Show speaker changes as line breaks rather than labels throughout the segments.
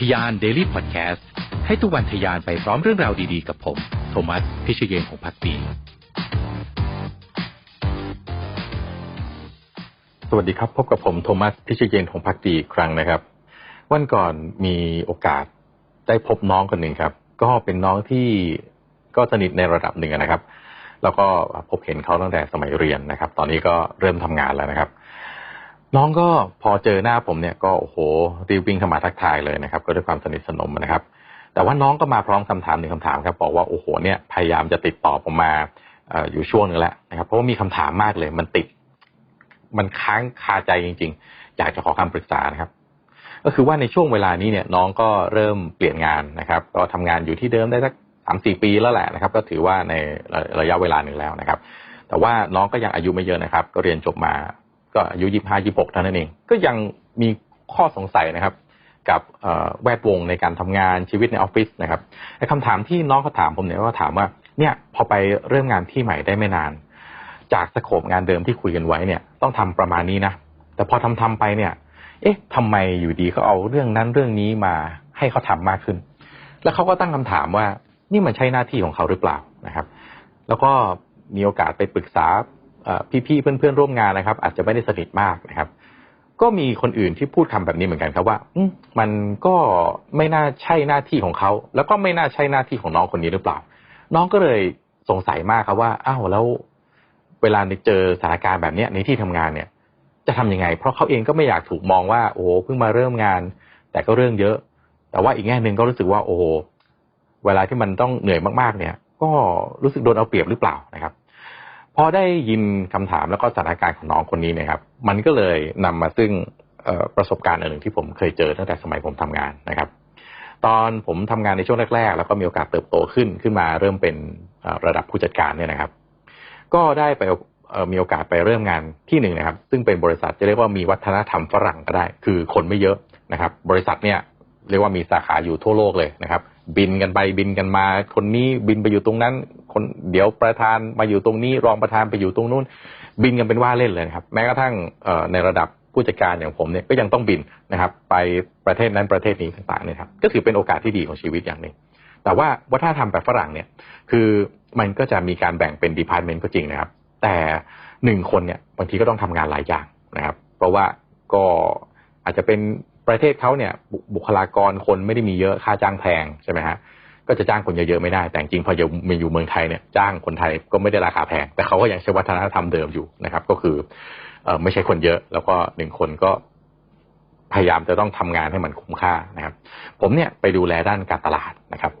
ทยาน Daily Podcast ให้ทุกวันทยานไปพร้อมเรื่องราวดีๆ กับผม โทมัส พิชเยนของพักดี
สวัสดีครับ พบกับผมโทมัส พิชเยนของพักดีอีกครั้งนะครับ วันก่อนมีโอกาสได้พบน้องคนหนึ่งครับ ก็เป็นน้องที่ก็สนิทในระดับหนึ่งนะครับ แล้วก็พบเห็นเขาตั้งแต่สมัยเรียนนะครับ ตอนนี้ก็เริ่มทำงานแล้วนะครับ น้องก็พอเจอหน้าผมเนี่ยก็โอ้โหรีบวิ่งเข้ามาทักทายเลยนะครับก็ด้วยความสนิทสนมนะครับ แต่ว่าน้องก็มาพร้อมคำถามหนึ่งคำถามครับบอกว่าโอ้โหเนี่ยพยายามจะติดต่อผมมาอยู่ช่วงนึงแล้วนะครับ เพราะว่ามีคำถามมากเลยมันติด มันค้างคาใจจริง ๆ อยากจะขอคำปรึกษานะครับ ก็คือว่าในช่วงเวลานี้เนี่ยน้องก็เริ่มเปลี่ยนงานนะครับ ก็ทำงานอยู่ที่เดิมได้สักสามสี่ปีแล้วแหละนะครับ ก็ถือว่าในระยะเวลาหนึ่งแล้วนะครับ แต่ว่าน้องก็ยังอายุไม่เยอะนะครับ ก็เรียนจบมา ก็อายุยี่ห้ายี่หกเท่านั้นเอง ก็ยังมีข้อสงสัยนะครับ กับแวดวงในการทำงานชีวิตในออฟฟิศนะครับไอ้คำถามที่น้องเขาถามผมเนี่ยก็ถามว่าเนี่ยพอไปเริ่มงานที่ใหม่ได้ไม่นาน จากสโคปงานเดิมที่คุยกันไว้เนี่ย ต้องทำประมาณนี้นะแต่พอทำทำไปเนี่ย เอ๊ะทำไมอยู่ดีเขาเอาเรื่องนั้นเรื่องนี้มาให้เขาทำมากขึ้น แล้วเขาก็ตั้งคำถามว่านี่มันใช่หน้าที่ของเขาหรือเปล่านะครับ แล้วก็มีโอกาสไปปรึกษา พี่ๆเพื่อนๆร่วมงานนะครับ อาจจะไม่ได้สนิทมากนะครับ ก็มีคนอื่นที่พูดคำแบบนี้เหมือนกันครับว่ามันก็ไม่น่าใช่หน้าที่ของเขาแล้วก็ไม่น่าใช่หน้าที่ของน้องคนนี้หรือเปล่า น้องก็เลยสงสัยมากครับว่าอ้าวแล้ว เวลาเจอสถานการณ์แบบนี้ในที่ทำงานเนี่ย จะทํำยังไง เพราะเขาเองก็ไม่อยากถูกมองว่าโอ้เพิ่งมาเริ่มงาน แต่ก็เรื่องเยอะ แต่ว่าอีกแง่หนึ่งก็รู้สึกว่าโอ้เวลาที่มันต้องเหนื่อยมากๆ เนี่ย ก็รู้สึกโดนเอาเปรียบหรือเปล่านะครับ อได้ยินคำถามแล้วก็สถานการณ์ของน้องคนนี้นะครับ มันก็เลยนำมาซึ่งประสบการณ์อันหนึ่งที่ผมเคยเจอตั้งแต่สมัยผมทำงานนะครับ ตอนผมทำงานในช่วงแรก ๆ แล้วก็มีโอกาสเติบโตขึ้นขึ้นมาเริ่มเป็นระดับผู้จัดการเนี่ยนะครับ ก็ได้ไปมีโอกาสไปเริ่มงานที่หนึ่งนะครับ ซึ่งเป็นบริษัทจะเรียกว่ามีวัฒนธรรมฝรั่งก็ได้ คือคนไม่เยอะนะครับ บริษัทเนี่ยเรียกว่ามีสาขาอยู่ทั่วโลกเลยนะครับ บินกันไปบินกันมา คนนี้บินไปอยู่ตรงนั้น คนเดี๋ยวประธานมาอยู่ตรงนี้ รองประธานไปอยู่ตรงนู้น บินกันเป็นว่าเล่นเลยครับ แม้กระทั่งในระดับผู้จัดการอย่างผมเนี่ยก็ยังต้องบินนะครับ ไปประเทศนั้นประเทศนี้ต่างๆเนี่ยครับก็ถือเป็นโอกาสที่ดีของชีวิตอย่างหนึ่งแต่ว่าวัฒนธรรมแบบฝรั่งเนี่ย คือมันก็จะมีการแบ่งเป็นดีพาร์ตเมนต์ก็จริงนะครับ แต่หนึ่งคนเนี่ยบางทีก็ต้องทำงานหลายอย่างนะครับ เพราะว่าก็อาจจะเป็นประเทศเขาเนี่ยบุคลากรคนไม่ได้มีเยอะค่าจ้างแพงใช่ไหมฮะ ก็จะจ้างคนเยอะๆไม่ได้ แต่จริงพอจะมาอยู่เมืองไทยเนี่ยจ้างคนไทยก็ไม่ได้ราคาแพง แต่เขาก็ยังใช้วัฒนธรรมเดิมอยู่นะครับ ก็คืออไม่ใช่คนเยอะ แล้วก็หนึ่งคนก็พยายามจะต้องทำงานให้มันคุ้มค่านะครับ ผมเนี่ยไปดูแลด้านการตลาดนะครับ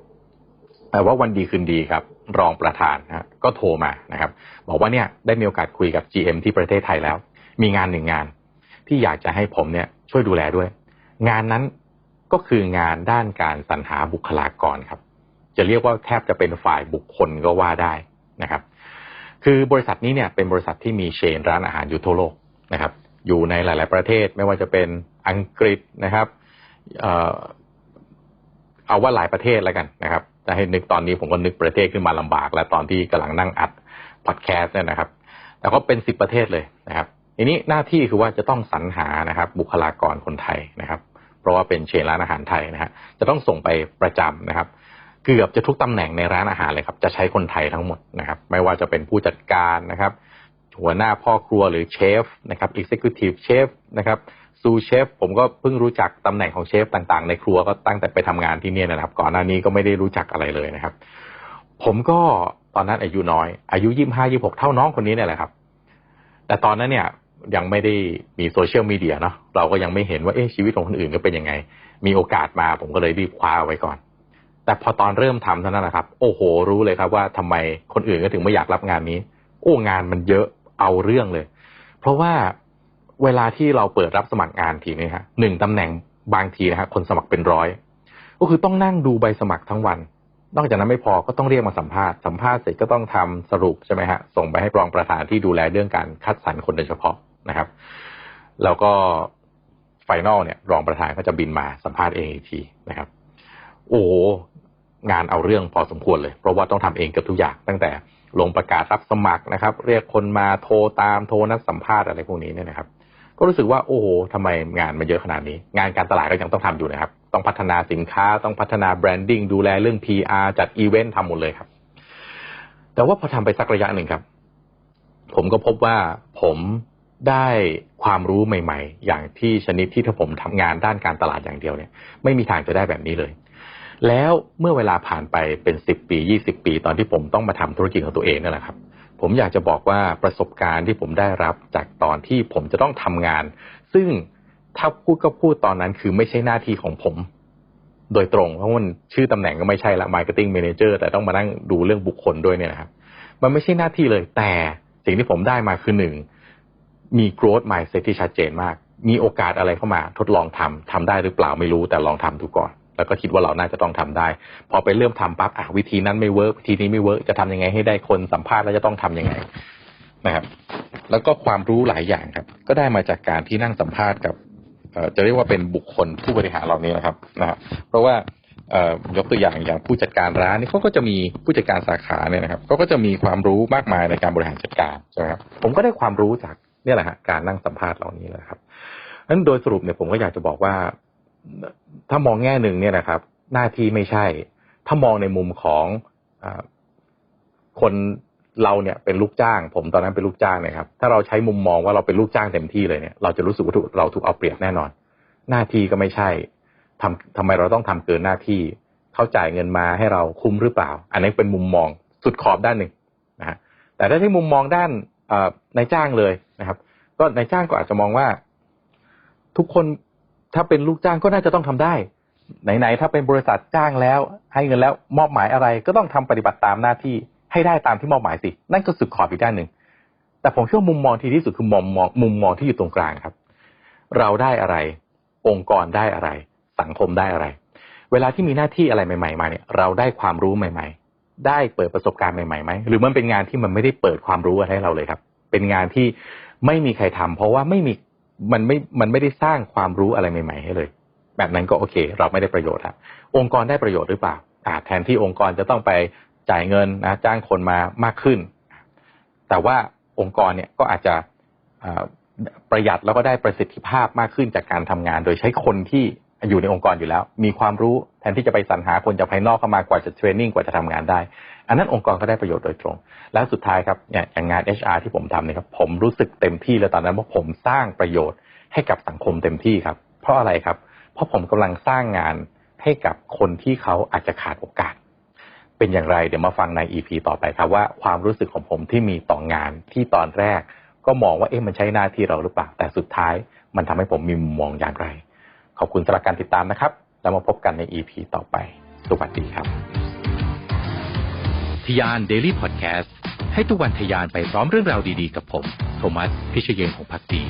แต่ว่าวันดีคืนดีครับ รองประธานนะก็โทรมานะครับ บอกว่าเนี่ยได้มีโอกาสคุยกับ GM ที่ประเทศไทยแล้ว มีงานหนึ่งงาน ที่อยากจะให้ผมเนี่ยช่วยดูแลด้วย งานนั้นก็คืองานด้านการสรรหาบุคลากรครับ จะเรียกว่าแทบจะเป็นฝ่ายบุคคลก็ว่าได้นะครับ คือบริษัทนี้เนี่ยเป็นบริษัทที่มีเชนร้านอาหารอยู่ทั่วโลกนะครับ อยู่ในหลาย ๆ ประเทศไม่ว่าจะเป็นอังกฤษนะครับเอาว่าหลายประเทศแล้วกันนะครับจะให้นึกตอนนี้ผมก็นึกประเทศขึ้นมาลำบาก และตอนที่กำลังนั่งอัดพอดแคสต์เนี่ยนะครับแต่ก็เป็นสิบประเทศเลยนะครับทีนี้หน้าที่คือว่าจะต้องสรรหานะครับ บุคลากรคนไทยนะครับ เพราะว่าเป็นเชนร้านอาหารไทยนะฮะจะต้องส่งไปประจำนะครับ เกือบจะทุกตำแหน่งในร้านอาหารเลยครับ จะใช้คนไทยทั้งหมดนะครับ ไม่ว่าจะเป็นผู้จัดการนะครับ หัวหน้าพ่อครัวหรือเชฟนะครับ executive chef นะครับซูเชฟผมก็เพิ่งรู้จักตำแหน่งของเชฟต่างๆ ในครัวก็ตั้งแต่ไปทำงานที่นี่นะครับ ก่อนหน้านี้ก็ไม่ได้รู้จักอะไรเลยนะครับ ผมก็ตอนนั้นอายุน้อย อายุยี่ห้ายี่หกเท่าน้องคนนี้เนี่ยแหละครับ แต่ตอนนั้นเนี่ยยังไม่ได้มีโซเชียลมีเดียเนาะเราก็ยังไม่เห็นว่าเอ๊ะชีวิตของคนอื่นก็เป็นยังไง มีโอกาสมาผมก็เลยรีบคว้าไว้ก่อน แต่พอตอนเริ่มทำเท่านั้นนะครับ โอ้โห รู้เลยครับว่าทำไมคนอื่นก็ถึงไม่อยากรับงานนี้ โอ้งานมันเยอะเอาเรื่องเลย เพราะว่าเวลาที่เราเปิดรับสมัครงานทีนี้ฮะหนึ่งตำแหน่งบางทีนะฮะคนสมัครเป็นร้อย ก็คือต้องนั่งดูใบสมัครทั้งวัน นอกจากนั้นไม่พอก็ต้องเรียกมาสัมภาษณ์สัมภาษณ์เสร็จก็ต้องทำสรุปใช่ไหมฮะส่งไปให้รองประธานที่ดูแลเรื่องการคัดสรรคนโดยเฉพาะนะครับ แล้วก็ไฟนอลเนี่ย รองประธานก็จะบินมาสัมภาษณ์เองอีกทีนะครับ โอ้ งานเอาเรื่องพอสมควรเลย เพราะว่าต้องทำเองเกือบทุกอย่าง ตั้งแต่ลงประกาศรับสมัครนะครับ เรียกคนมาโทรตามโทรนัดสัมภาษณ์อะไรพวกนี้เนี่ยนะครับ ก็รู้สึกว่าโอ้โหทำไมงานมันเยอะขนาดนี้ งานการตลาดก็ยังต้องทำอยู่นะครับ ต้องพัฒนาสินค้าต้องพัฒนาแบรนดิ้งดูแลเรื่อง PR จัดอีเวนต์ทำหมดเลยครับ แต่ว่าพอทำไปสักระยะหนึ่งครับ ผมก็พบว่าผมได้ความรู้ใหม่ ๆ อย่างที่ชนิดที่ถ้าผมทำงานด้านการตลาดอย่างเดียวเนี่ย ไม่มีทางจะได้แบบนี้เลย แล้วเมื่อเวลาผ่านไปเป็นสิบปียี่สิบปี ตอนที่ผมต้องมาทำธุรกิจของตัวเองนั่นแหละครับ ผมอยากจะบอกว่าประสบการณ์ที่ผมได้รับจากตอนที่ผมจะต้องทำงาน ซึ่งถ้าพูดก็พูดตอนนั้นคือไม่ใช่หน้าที่ของผม โดยตรงเพราะมันชื่อตำแหน่งก็ไม่ใช่ละ Marketing Manager แต่ต้องมานั่งดูเรื่องบุคคลด้วยเนี่ยนะครับ มันไม่ใช่หน้าที่เลย แต่สิ่งที่ผมได้มาคือหนึ่งมี growth mindset ที่ชัดเจนมาก มีโอกาสอะไรเข้ามาทดลองทำทำได้หรือเปล่าไม่รู้แต่ลองทำดูก่อน แล้วก็คิดว่าเราน่าจะต้องทำได้ พอไปเริ่มทำปั๊บอะวิธีนั้นไม่เวิร์กวิธีนี้ไม่เวิร์กจะทำยังไงให้ได้คนสัมภาษณ์แล้วจะต้องทำยังไงนะครับ แล้วก็ความรู้หลายอย่างครับ ก็ได้มาจากการที่นั่งสัมภาษณ์กับจะเรียกว่าเป็นบุคคลผู้บริหารเหล่านี้นะครับนะครับเพราะว่ายกตัวอย่างอย่างผู้จัดการร้านนี่เขาก็จะมีผู้จัดการสาขาเนี่ยนะครับเขาก็จะมีความรู้มากมายในการบริหารจัดการใช่ไหมครับผมก็ได้ความรู้จากเนี่ยแหละฮะการนั่งสัมภาษณ์เหล่านี้แหละครับนั้นโดยสรุปเนี่ยผมก็อยากจะบอกว่า ถ้ามองแง่หนึ่งเนี่ยนะครับ หน้าที่ไม่ใช่ ถ้ามองในมุมของอคนเราเนี่ยเป็นลูกจ้าง ผมตอนนั้นเป็นลูกจ้างนะครับ ถ้าเราใช้มุมมองว่าเราเป็นลูกจ้างเต็มที่เลยเนี่ยเราจะรู้สึกว่าเราถูกเอาเปรียบแน่นอน หน้าที่ก็ไม่ใช่ทำทำไมเราต้องทำเกินหน้าที่เขาจ่ายเงินมาให้เราคุ้มหรือเปล่า อันนี้เป็นมุมมองสุดขอบด้านหนึ่งนะฮะแต่ถ้าที่มุมมองด้านนายจ้างเลยนะครับ ก็นายจ้างก็อาจจะมองว่า ทุกคน ถ้าเป็นลูกจ้างก็น่าจะต้องทำได้ ไหนๆถ้าเป็นบริษัทจ้างแล้ว ให้เงินแล้วมอบหมายอะไรก็ต้องทำปฏิบัติตามหน้าที่ให้ได้ตามที่มอบหมายสิ นั่นก็สุดขอบอีกด้านหนึ่ง แต่ผมเชื่อมุมมองที่ที่สุดคือมุมมองมุมมองที่อยู่ตรงกลางครับ เราได้อะไร องค์กรได้อะไร สังคมได้อะไร เวลาที่มีหน้าที่อะไรใหม่ ๆ มาเนี่ย เราได้ความรู้ใหม่ ๆ ได้เปิดประสบการณ์ใหม่ๆไหมหรือมันเป็นงานที่มันไม่ได้เปิดความรู้อะไรให้เราเลยครับ เป็นงานที่ไม่มีใครทำเพราะว่าไม่มี มันไม่มันไม่ได้สร้างความรู้อะไรใหม่ ๆ ให้เลย แบบนั้นก็โอเค เราไม่ได้ประโยชน์ครับองค์กรได้ประโยชน์หรือเปล่าอ่าแทนที่องค์กรจะต้องไปจ่ายเงินนะจ้างคนมามากขึ้น แต่ว่าองค์กรเนี่ยก็อาจจะประหยัดแล้วก็ได้ประสิทธิภาพมากขึ้นจากการทำงาน โดยใช้คนที่ อยู่ในองค์กรอยู่แล้ว มีความรู้แทนที่จะไปสรรหาคนจากภายนอกเข้ามากว่าจะเทรนนิ่งกว่าจะทำงานได้ อันนั้นองค์กรก็ได้ประโยชน์โดยตรง และสุดท้ายครับอย่างงาน HR ที่ผมทำเนี่ยครับผมรู้สึกเต็มที่เลยตอนนั้นว่าผมสร้างประโยชน์ให้กับสังคมเต็มที่ครับ เพราะอะไรครับ เพราะผมกำลังสร้างงานให้กับคนที่เขาอาจจะขาดโอกาส เป็นอย่างไรเดี๋ยวมาฟังใน EP ต่อไปครับว่าความรู้สึกของผมที่มีต่องานที่ตอนแรก ก็มองว่าเอ๊ะมันใช่หน้าที่เราหรือเปล่าแต่สุดท้าย มันทำให้ผมมีมุมมองอย่างไร ขอบคุณสำหรับการติดตามนะครับ แล้วมาพบกันใน EP ต่อไป สวัสดีครับ
ทยาน Daily Podcast ให้ทุกวันทยานไปพร้อมเรื่องราวดีๆ กับผม โทมัส พิเชยงของพักดี